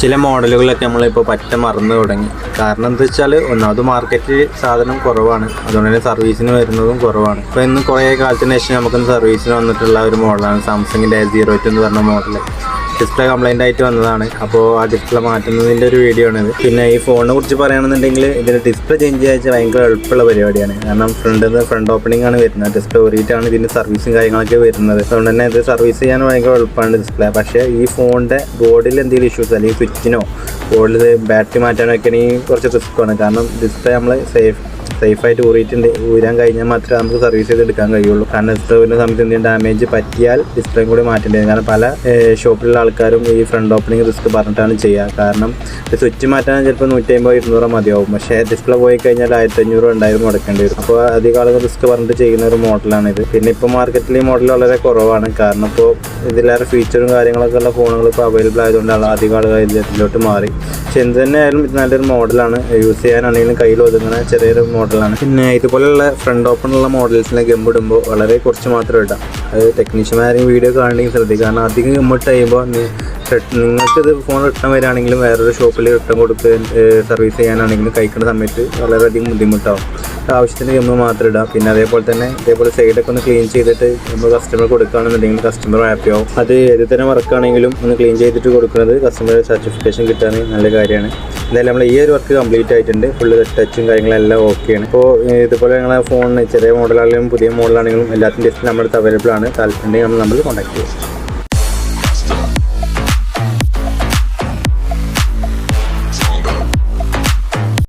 ചില മോഡലുകളൊക്കെ നമ്മളിപ്പോൾ പറ്റ മറന്നു തുടങ്ങി. കാരണം എന്താ വെച്ചാൽ ഒന്നാമത് മാർക്കറ്റിൽ സാധനം കുറവാണ്. അതുകൊണ്ട് തന്നെ സർവീസിന് വരുന്നതും കുറവാണ്. ഇപ്പോൾ ഇന്ന് കുറേ കാലത്തിന് ശേഷം നമുക്കൊന്ന് സർവീസിന് വന്നിട്ടുള്ള ഒരു മോഡലാണ് സാംസങ്ങിന്റെ സീറോ എയ്റ്റ് എന്ന് പറഞ്ഞ മോഡൽ ഡിസ്പ്ലേ കംപ്ലൈന്റ് ആയിട്ട് വന്നതാണ്. അപ്പോൾ ആ ഡിസ്പ്ലേ മാറ്റുന്നതിന്റെ ഒരു വീഡിയോ ആണിത്. പിന്നെ ഈ ഫോണിനെ കുറിച്ച് പറയുകയാണെന്നുണ്ടെങ്കിൽ ഇതിന്റെ ഡിസ്പ്ലേ ചേഞ്ച് ചെയ്യാൻ ഭയങ്കര എളുപ്പമുള്ള പരിപാടിയാണ്. കാരണം ഫ്രണ്ട് ഫ്രണ്ട് ഓപ്പണിംഗ് ആണ് വരുന്നത്. ഡിസ്പ്ലേ ഓറിയിട്ടാണ് ഇതിന്റെ സർവീസും കാര്യങ്ങളൊക്കെ വരുന്നത്. അതുകൊണ്ട് തന്നെ ഇത് സർവീസ് ചെയ്യാൻ ഭയങ്കര എളുപ്പമാണ് ഡിസ്പ്ലേ പക്ഷേ ഈ ഫോണിന്റെ ബോർഡിൽ എന്തെങ്കിലും ഇഷ്യൂസ് അല്ലെങ്കിൽ സ്വിച്ചിനോ ബോർഡിൽ ബാറ്ററി മാറ്റാനൊക്കെയാണെങ്കിൽ കുറച്ച് റിസ്ക്കാണ് കാരണം ഡിസ്പ്ലേ നമ്മൾ സേഫ് സേഫായിട്ട് ഊറിയിട്ടുണ്ട്. ഊരാൻ കഴിഞ്ഞാൽ മാത്രമേ നമുക്ക് സർവീസ് ചെയ്ത് എടുക്കാൻ കഴിയുള്ളൂ. കാരണം സ്റ്റോവിന്റെ സമയത്ത് എന്തെങ്കിലും ഡാമേജ് പറ്റിയാൽ ഡിസ്പ്ലേയും കൂടി മാറ്റേണ്ടി വരും. കാരണം പല ഷോപ്പിലുള്ള ആൾക്കാരും ഈ ഫ്രണ്ട് ഓപ്പണിംഗ് റിസ്ക് പറഞ്ഞിട്ടാണ് ചെയ്യുക. കാരണം സ്വിച്ച് മാറ്റാൻ ചിലപ്പോൾ നൂറ്റി അമ്പത് ഇരുന്നൂറ് മതിയാവും. പക്ഷേ ഡിസ്പ്ലേ പോയി കഴിഞ്ഞാൽ ആയിരത്തി അഞ്ഞൂറ് രണ്ടായിരം മുടക്കേണ്ടി വരും. അപ്പോൾ അധികം ആളുകൾ റിസ്ക് പറഞ്ഞിട്ട് ചെയ്യുന്ന ഒരു മോഡലാണ് ഇത്. പിന്നെ ഇപ്പോൾ മാർക്കറ്റിൽ ഈ മോഡൽ വളരെ കുറവാണ്. കാരണം ഇപ്പോൾ ഇതിലേറെ ഫീച്ചറും കാര്യങ്ങളൊക്കെ ഉള്ള ഫോണുകൾ ഇപ്പോൾ അവൈലബിൾ ആയതുകൊണ്ടാണ് അധികം ആളുകൾ ഇതിലോട്ട് മാറി. പക്ഷെ എന്ത് തന്നെ ആയാലും ഇത് നല്ലൊരു മോഡലാണ് യൂസ് ചെയ്യാനാണെങ്കിലും കയ്യിൽ ഒതുങ്ങുന്ന ചെറിയൊരു മോഡലാണ്. പിന്നെ ഇതുപോലെയുള്ള ഫ്രണ്ട് ഓപ്പൺ ഉള്ള ഗം ഇടുമ്പോൾ വളരെ കുറച്ച് മാത്രം ഇടാം. അത് ടെക്നീഷ്യന്മാരെയും വീഡിയോ കാണണമെങ്കിൽ ശ്രദ്ധിക്കുക. കാരണം അധികം ഗമ്മിട്ട് കഴിയുമ്പോൾ നിങ്ങൾക്ക് ഇത് ഫോൺ റിട്ടേൺ വരികയാണെങ്കിലും വേറൊരു ഷോപ്പിൽ റിട്ടേൺ കൊടുത്ത് സർവീസ് ചെയ്യാനാണെങ്കിലും കഴിക്കുന്ന സമയത്ത് വളരെയധികം ബുദ്ധിമുട്ടാവും. ആവശ്യത്തിന് ഗമ്മ് മാത്രം ഇടാം. പിന്നെ അതേപോലെ തന്നെ ഇതേപോലെ സൈഡൊക്കെ ഒന്ന് ക്ലീൻ ചെയ്തിട്ട് നമ്മൾ കസ്റ്റമർ കൊടുക്കുകയാണെന്നുണ്ടെങ്കിൽ കസ്റ്റമർ ഹാപ്പി ആവും. അത് ഏത് തരം വർക്കാണെങ്കിലും ഒന്ന് ക്ലീൻ ചെയ്തിട്ട് കൊടുക്കുന്നത് കസ്റ്റമർ സർട്ടിഫിക്കേഷൻ കിട്ടാൻ നല്ല കാര്യമാണ്. എന്തായാലും നമ്മൾ ഈ ഒരു വർക്ക് കംപ്ലീറ്റ് ആയിട്ടുണ്ട്. ഫുള്ള് ടച്ചും കാര്യങ്ങളെല്ലാം ഓക്കെയാണ് ഇപ്പോൾ ഇതുപോലെ ഞങ്ങളെ ഫോണിന് ചെറിയ മോഡലാണെങ്കിലും പുതിയ മോഡലാണെങ്കിലും എല്ലാത്തിന്റെ ഡിസ്പ്ലേ നമ്മുടെ അവൈലബിൾ ആണ്. താല്പര്യം നമ്മൾ നമ്മൾ കോൺടാക്ട് ചെയ്യും.